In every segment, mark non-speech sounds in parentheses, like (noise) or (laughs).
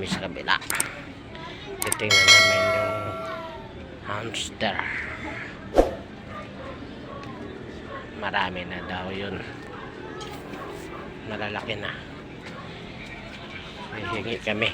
Kami sa kabila. Titingnan namin yung hamster. Marami na daw yun. Malalaki na. Hihingi kami.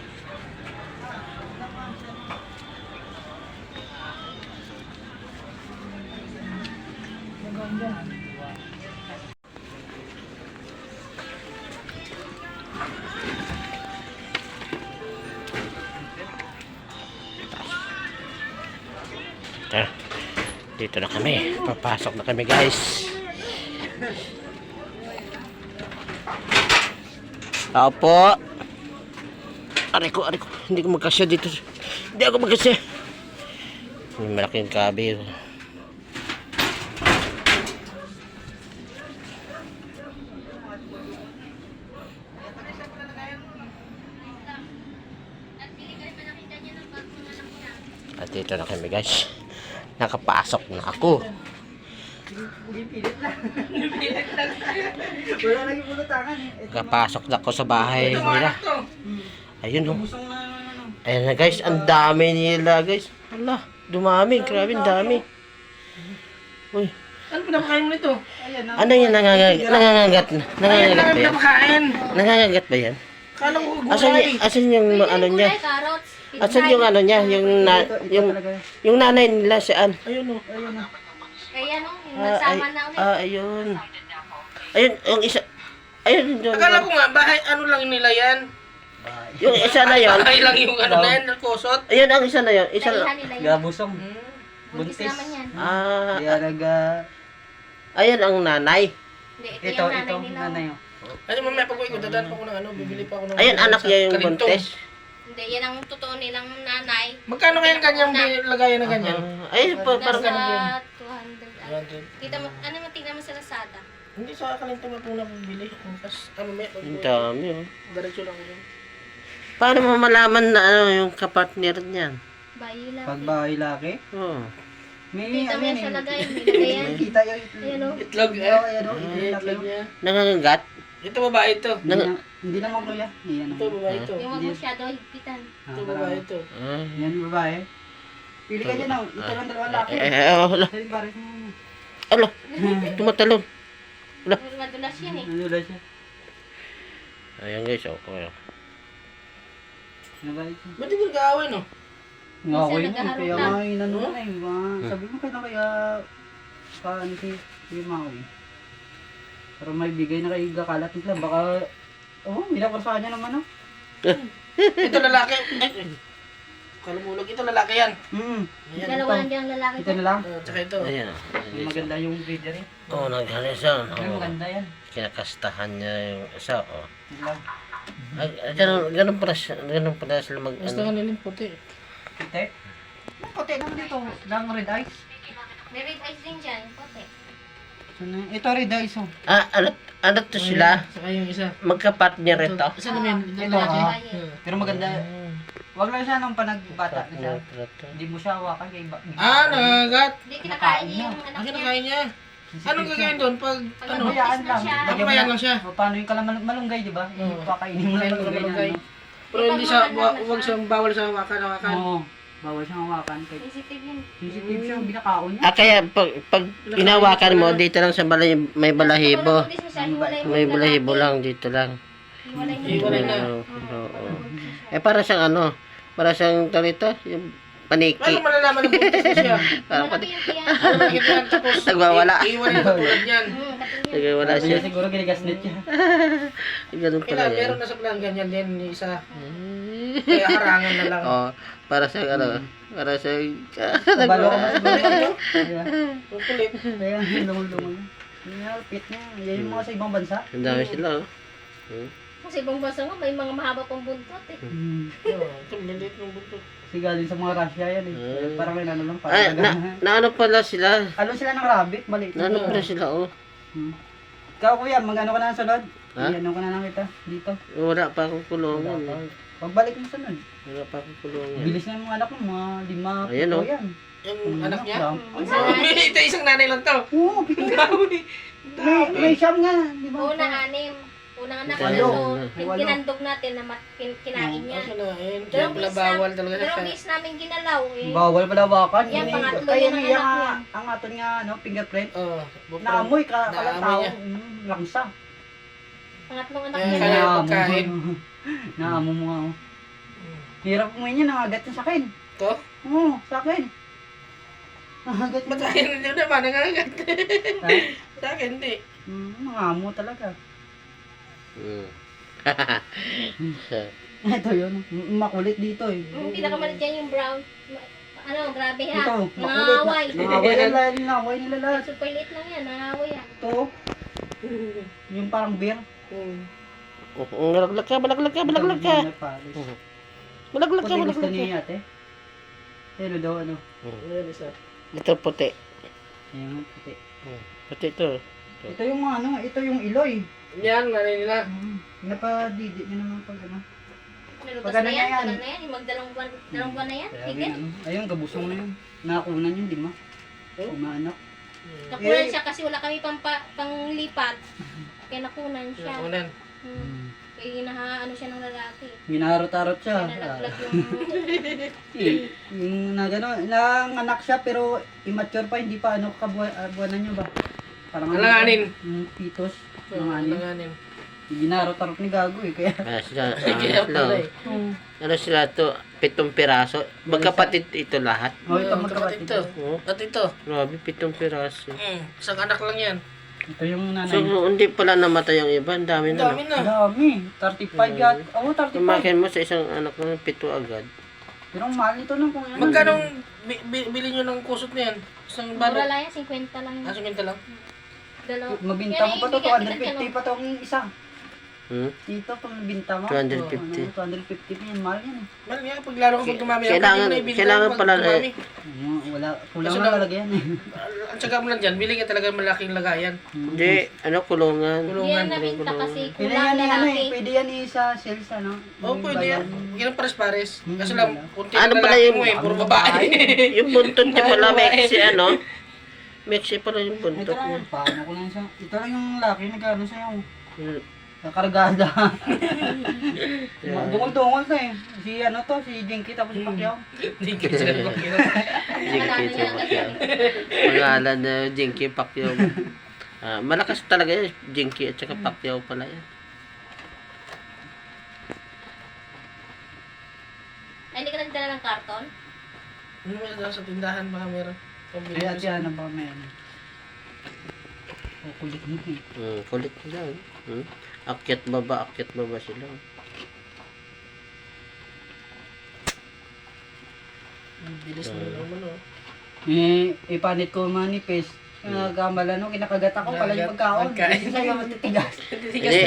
Ah, dito na kami. Papasok na kami guys. Tao po. Aray ko, aray ko. Hindi ko magkasya dito. Hindi ako magkasya. May malaking kabi. At dito na kami guys. Nakapasok na ako. Eh. Nakapasok na ako sa bahay nila. Ayun oh. Ano. Ayan na guys, ang dami nila guys. Hala, dumami, grabe ang dami. Uy, Ano pinapakain mo nito? Ano yan nangangagat? Nangangagat Nangangagat ba yan? Nangangagat ba yan? Kala ko Asan, asan yung ano niya? carrots. Asan yung ano niya? Yung, na, yung, yung nanay nila saan? Ayun o. Ayun o. Kaya no, yung Ah, ay, na ulit. ah, ayun. Ayun, yung isa. Ayun, yung, Akala ko nga, bahay ano lang nila yan. yung isa na yun. Bahay lang yung ano na yan, kusot. Ayun, ang isa na yun. Isa lang. nila yun. Gabusong. Buntis naman yan. Ah, Kaya naga... ayun ang nanay. Hindi, ito, Ito, yung nanay ito, nila. nanay. oh. Ano mamaya pag uwi ko, dadaan pa ako ng ano, bibili pa ako ng... Ayun, anak niya yung Kalintong. buntis. Hindi, yan ang totoo nilang nanay. Magkano kaya kanyang bi- lagayan na ganyan? Ah, ayun, pa, parang Nasa 200. ah. 200. Kita mo, ano mo, tingnan mo sa Lazada. Hindi sa kalintong na po na bibili. Tapos, ano pag Ang dami oh. Diretso lang yun. Paano mo malaman na ano yung kapartner niyan? Bayi lang. Pag bahay laki. Oh. May Kita ano mo yan yan sa eh. lagay. (laughs) May lagay yan. Kita yun. Ayan o. Itlog eh. Ayan o. Eh, Itlog niya. Nangangagat? Ito babae ito. Hindi na- Hindi na magluya. Yan Ito babae ito. Yung wag masyado higpitan. Ito babae ito. Ah. Yan babae. Pili ka dyan oh. Ito lang dalawa laki. Eh, eh, oh, ala, Sabi pare mo. ala, tumatalon. Madulas yan eh. Ano na siya? Ayan guys, oh. oh. Nagalit siya. Ba't hindi nag-aaway no? Nga ako yun. Kaya na. nga inano na eh. mga- Sabi mo kaya kaya paano si si Maui. Pero may bigay na kay Gakalat nila. Baka Oh, minakursahan niya naman oh. (laughs) Ito lalaki. Ay, kalumulog. Ito lalaki yan. Hmm. Ayan. Dalawa lang diyang lalaki. Ito na lang. Oh, tsaka ito. Ayan, oh. Yung maganda yung breeder eh. Oh, naghalis siya. Ay, Oh. maganda yan. Kinakastahan niya yung isa, oh. Lang. Ay, ay, ganun, ganun pala siya, ganun pala sila mag, Gusto ano. nilang puti. Puti. Ang puti naman dito. Lang red eyes. May red eyes din dyan. Puti. Ano, Ito red eyes oh. Ah, ano, ano to sila? Saka yung isa. Magkapartner ito. Isa naman. Ito Lalaki. ah. Hmm. Pero maganda. Wag lang siya nung panagbata na siya. Hindi mo siya hawakan kay ba. Ah, nangagat. Hindi kinakain niya yung Ah, anak niya. kinakain niya. Anong gagawin doon pag Pag ano? na lang. siya. Papabayaan lang siya. O, paano yung kalamal malunggay, di ba? Pakainin mo lang Malunggay, ano. Pero hindi siya, wa- wag siyang bawal sa hawakan, hawakan. Oo. Bawal siyang hawakan. Kay Sensitive yun. sensitive siya, binakaon niya. Ah, kaya pag, pag inawakan mo, dito lang sa balay, may balahibo. May balahibo lang, dito lang. Yung na. Oo, oo. Eh, para siyang ano, para siyang talito, yung paniki. Paano malalaman na buntis na siya? (laughs) Parang. Ano lang tapos (laughs) Nagwawala. i- iiwan na tulad niyan. Hmm. Nagwawala Sabi siya. siguro ginigaslit niya. (laughs) Ganun pala Kailan, yan. meron na sa plan ganyan din, yung isa. (laughs) Kaya harangan na lang. Oh, para sa ano, para sa Balo ka ba siguro? (laughs) Diba? Ang kulit. Kaya lumul-lumul. Yung outfit niya. Yan yung mga sa ibang bansa. Ang dami sila, oh. Hmm. Kasi ibang bansa nga, may mga mahaba pang buntot eh. Hmm. Oh, Ito, maliit ng buntot. Kasi galing sa mga Russia yan eh. Hmm. Parang may ano lang. Ay, na, na ano pala sila? Ano sila ng rabbit? Maliit. Na ano pala sila, oh. Hmm. Ikaw kuya, mag-ano ka na ng sunod? Ha? Ano ka na lang kita dito. Wala pa akong kulungan. eh. Pagbalik mo sunod. Wala pa akong kulungan. Bilis na yung mga anak mo, mga lima, Ayan, pito oh. yan. Yung Hmm, anak niya? dam- Oh, (laughs) ito isang nanay lang to. Oo, pito Ang yan. dami. May, may siyam nga, di ba? Una, anim. Unang anak niya, so Walo. kinandog natin na mat, kin, kinain niya. Kasi na, ayun, kaya pala bawal talaga Dalawang siya. bis namin ginalaw eh. Bawal pala wakan. Yan, Ini- pangatlo Kaya yan ang niya anak nga, niya. ang aton nga, no, fingerprint. Oo. bukod- Naamoy ka, Naamoy kalang tao. niya. Mm, langsa. Pangatlong anak niya. kaya- Naamo pagkain. mo. (laughs) Naamo mo nga. oh. Hirap mo niya, nangagat niya sa akin. Ito? Oo, sa akin. Nangagat Ba't niya. sa akin hindi naman nangangagat? Ha? Sa akin hindi. Mm, Nangamo talaga. Mm. (laughs) Ito yun. Makulit dito eh. Yung pinakamalit dyan yung brown. Ma- Ano, grabe ha. Ito, makulit. Nangaway. Na, nangaway nila, (laughs) nangaway nila lahat. Super liit lang yan, nangaway yan. Ito. Yung parang beer. Malaglag ka, malaglag ka, malaglag ka. May palis. Malaglag ka, Puti gusto malaglag ka. niya ate. Pero daw ano. Ito puti. Ayan, puti. Puti ito. Ito yung ano, ito yung iloy. Yan, nanay nila. Mm. Napadidi niya naman pag ano. Nalutas Pagka na na yan, yan. tagal na yan. Yung magdalawang buwan, dalawang buwan na yan. Kaya ano, ayun, gabusong na yun. Nakakunan yun, di ba? Oh. Umaanak. Nakunan Eh. siya kasi wala kami pang pa, panglipat. Kaya nakunan siya. Unan. Hmm. Kaya hinaha, ano siya ng lalaki. Ginarot-arot siya. Kaya Ah, nalaglag yung... (laughs) yung na gano'n, nanganak siya pero immature pa, hindi pa ano kabuanan niya ba? Parang ano Alanganin. siya, Yung pitos. Oo, Alanganin. Alanganin. Ginarot-arot ni Gago eh, kaya. Ah, sila, Kaya ano, pala eh. ano sila to, pitong piraso. Magkapatid ito lahat. Oh, ito Oo, magkapatid. ito. Oh, At ito. grabe, pitong piraso. Mm, isang anak lang yan. Ito yung So, nanay. hindi pala namatay ang iba. Ang dami Ang na. dami no? na. Ang dami. 35 yat. Oo, 35. Tumakin mo sa isang anak ng pito agad. Pero ang mahal ito nung kung ano. Magkano bi- bi- bili nyo ng kusot na yan? Isang Mura balot. lang yan, 50 lang yan. Ah, suminta lang. Dalawa. Mabinta mo pa to, Kaya naibigan 250 pa tong isa. Hmm? Dito, pag nabinta mo. 250. Ano, 250 pa yan, mahal yan eh. Mal nga, pag lalo ka pag dumami. Kailangan- kailangan pala na-. Ano, wala, kulang Kasi na lang- talaga yan eh. Ang tsaga mo lang dyan, bili ka talaga malaking lagayan. Hindi, ano, kulungan. Yan Kulungan. nabinta kasi Pwede kulang yan eh, ano eh, lalaki. pwede yan eh sa sales ano. Oo, Yung pwede yan. Yan ang pares-pares. Hmm, Kasi lang, kunti Ano ang pala lalaki yung- mo eh, puro babae. (laughs) yung buntot niya pala, Mexi, ano? Mexi pala yung Ito buntot lang niya. yun, paano ko lang siya. Ito lang yung laki na gano'n sa'yo. Hmm. Kakargada. (laughs) Dungol-dungol to eh. Si ano to, si Jinky tapos si Pacquiao. Hindi ka sila makina. Jinky Pacquiao. Pangalan na Jinky Pacquiao. Ah, malakas talaga yan, Jinky at saka Pacquiao pala yan. Ay, hindi ka nagdala ng karton? Ano mo sa tindahan baka meron. Kaya siya ano ba may ano. Oh, kulit mo eh. Hmm, kulit sila. eh. Hmm? Akyat baba, akyat baba sila. Ang bilis mo naman oh. Eh, ipanit ko manipis. Nagkamala no, kinakagat ako pala yung pagkaon. Pagkain. Kasi sa'yo matitigas. (laughs) Hindi,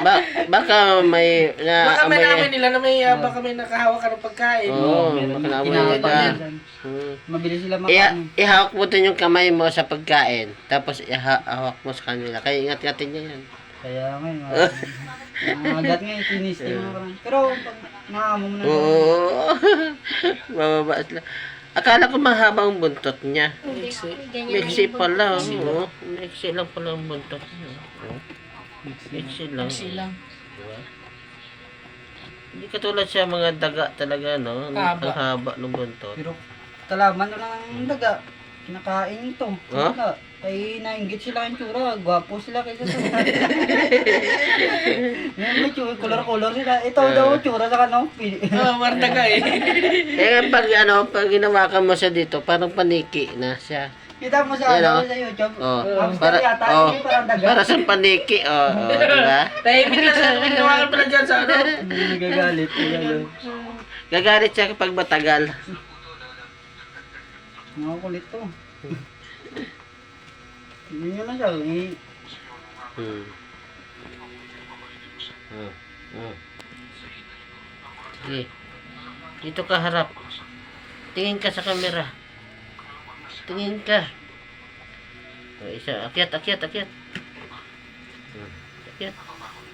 ba, baka may na Baka may amoy- namin nila na may, ah, baka may nakahawa ka ng pagkain. Oo, meron baka na. naamoy nila. yan. Hmm. Mabilis sila Iha, makain. ihawak mo din yung kamay mo sa pagkain. Tapos ihawak mo sa kanila. Kaya ingat-ingatin niya yan. Kaya nga yun. Nangagat nga, tinisting (laughs) mo parang. Pero pag naamo mo na. Oo. (laughs) Bababa sila. Akala ko mahaba ang buntot niya. Ganyan Mixi pala. Oo. Mixi lang pala ang buntot niya. Oo. Mixi lang. Kasi lang. Diba? Hindi katulad siya mga daga talaga, no? Ang Haba. ang haba ng buntot. Pero talaman na lang ang daga. Kinakain ito. Ha? Daga. Ay, nainggit sila ang tsura. Gwapo sila kaysa sa... Yan, (laughs) may tsura. Color-color sila. Ito daw, tsura sa kanong. Oo, marta ka eh. Kaya (laughs) pag ano, pag ginawakan mo siya dito, parang paniki na siya. Kita mo sa, ano, oh. sa YouTube. Oh, para, yata. oh, parang daga. para sa paniki. Oo, oh, diba? (laughs) Tahimik lang sa pinawakan pala dyan sa ano. Hindi. Nagagalit. Gagalit siya kapag matagal. Nakakulit to. Nyo na siya. Eh, Hmm. Hmm. Hmm. Sige. Dito ka harap. Tingin ka sa camera. Tingin ka. O, isa. Akyat, akyat, akyat. Hmm. Akyat.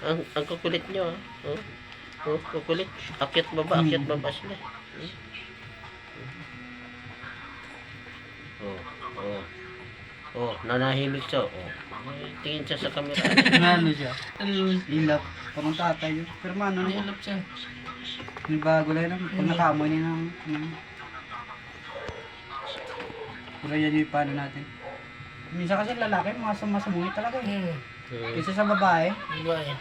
Ang, ang kukulit nyo, ah. Oh. Oh, kukulit. Akyat baba, akyat baba sila. Hmm. Oh, oh. Oh, nanahimik siya. Oh. Tingin siya sa camera. (laughs) Ano siya? Lilap. Parang tatay yun. Pero ano naman. Nilap siya. May bago lang naman. Pag nakamoy niya ng... ng... Pero yan yung paano natin. Minsan kasi lalaki, mga sumasabungit talaga eh. Hmm. Kaysa sa babae, Babae.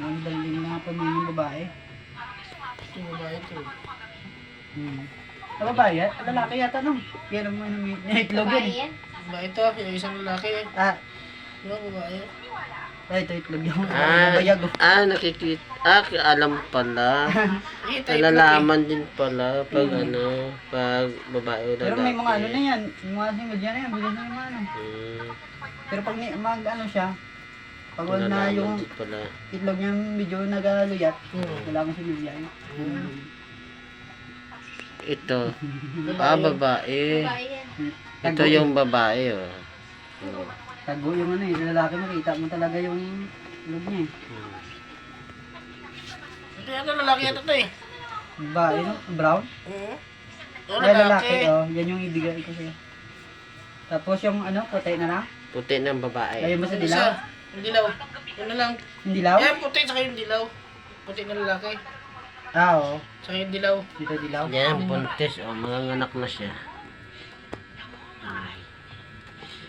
mga daling mga pamilya ng babae. Ito babae ito. Hmm. Sa babae, yan? lalaki yata nung. Kaya naman may naitlog Babae yun. yan. Babae ito. Yung isang lalaki eh. Ah, Yung babae. ay, ito itlog yung Ah, bayag. oh. ah, nakikita. Ah, alam pala. (laughs) Nalalaman din pala pag ano, pag babae o lalaki. Pero may mga ano na yan. Yung mga single dyan na yan, bilis na yung ano. Hmm, Pero pag ni- mag ano siya, pag wala na yung pala. itlog niya medyo nagaluyat, Hmm. wala mo single yan. Ito. Ah, babae. Babae yan. Ito yung babae, oh. Hmm. Tago yung ano eh, lalaki makita mo talaga yung itlog niya eh. Hmm. Ito yata lalaki yata ito eh. Babae no? Brown? Hmm. Ito Ay, lalaki. lalaki. Oh, yan yung ibigay ko sa'yo. Tapos yung ano, puti na lang. Puti ng babae. Ayun mo sa Isa. dilaw. Yung dilaw. Yun na lang. Yung dilaw? Yan, puti tsaka yung dilaw. Puti na lalaki. Ah, oo. Tsaka yung dilaw. Dito dilaw. Yan, buntis. Oh, mga anak na siya.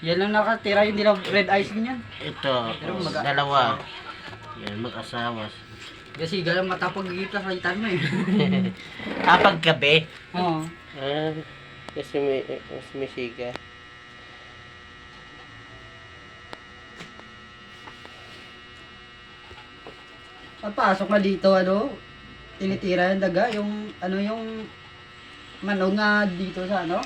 Yan lang nakatira yung dilaw. Red eyes din yan. Ito, Pero mag- dalawa. Yan, mag-asawa. Kasi galang mata pag igipla sa itan mo eh. (laughs) ah, paggabi? Oo. Ah, kasi may, mas may siga. Pagpasok ka dito, ano, tinitira yung daga, yung, ano, yung manong nga dito sa, ano,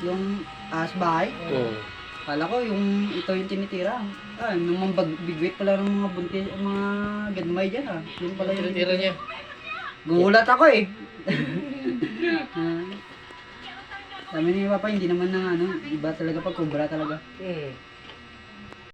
yung asbay. Hmm. Kala ko, yung, ito yung tinitira. Ah, yung mga bag, bigwit pala ng mga buntis, mga gadmay dyan, ah. Yun pala yung Tira niya. Gulat ako eh. (laughs) Ah. Sabi ni Papa, hindi naman na ano, iba talaga pag kubra talaga. Hmm.